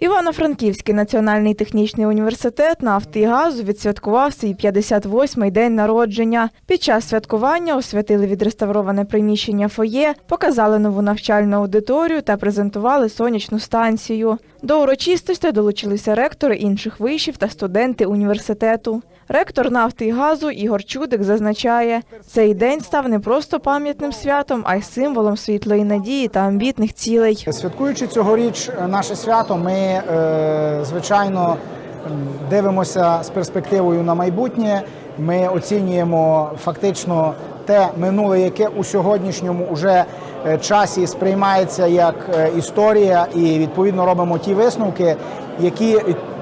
Івано-Франківський національний технічний університет нафти і газу відсвяткував свій 58-й день народження. Під час святкування освятили відреставроване приміщення фоє, показали нову навчальну аудиторію та презентували сонячну станцію. До урочистостей долучилися ректори інших вишів та студенти університету. Ректор нафти і газу Ігор Чудик зазначає, цей день став не просто пам'ятним святом, а й символом світлої надії та амбітних цілей. Святкуючи цьогоріч наше свято, ми е, звичайно дивимося з перспективою на майбутнє. Ми оцінюємо фактично те минуле, яке у сьогоднішньому уже е, часі сприймається як е, історія, і відповідно робимо ті висновки, які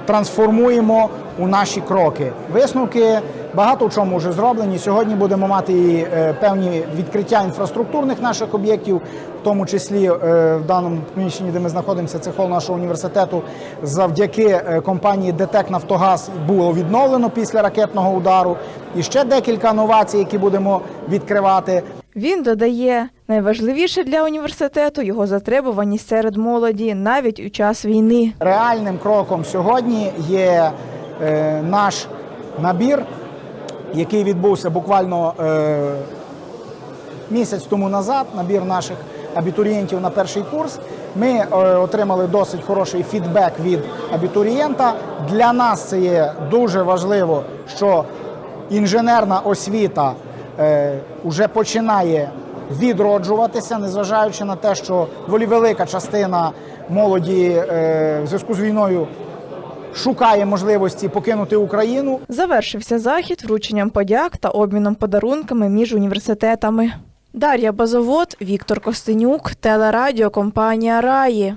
трансформуємо у наші кроки. Висновки багато в чому вже зроблені. Сьогодні будемо мати і е, певні відкриття інфраструктурних наших об'єктів, в тому числі е, в даному приміщенні, де ми знаходимося, це хол нашого університету. Завдяки е, компанії ДТЕК Нафтогаз було відновлено після ракетного удару. І ще декілька новацій, які будемо відкривати. Він додає, найважливіше для університету його затребуваність серед молоді навіть у час війни. Реальним кроком сьогодні є е, наш набір, який відбувся буквально е, місяць тому назад. Набір наших абітурієнтів на перший курс. Ми е, отримали досить хороший фідбек від абітурієнта. Для нас це є дуже важливо, що інженерна освіта е, вже починає відроджуватися, незважаючи на те, що доволі велика частина молоді е, в зв'язку з війною шукає можливості покинути Україну. Завершився захід врученням подяк та обміном подарунками між університетами. Дар'я Базовод, Віктор Костенюк, телерадіокомпанія Раї.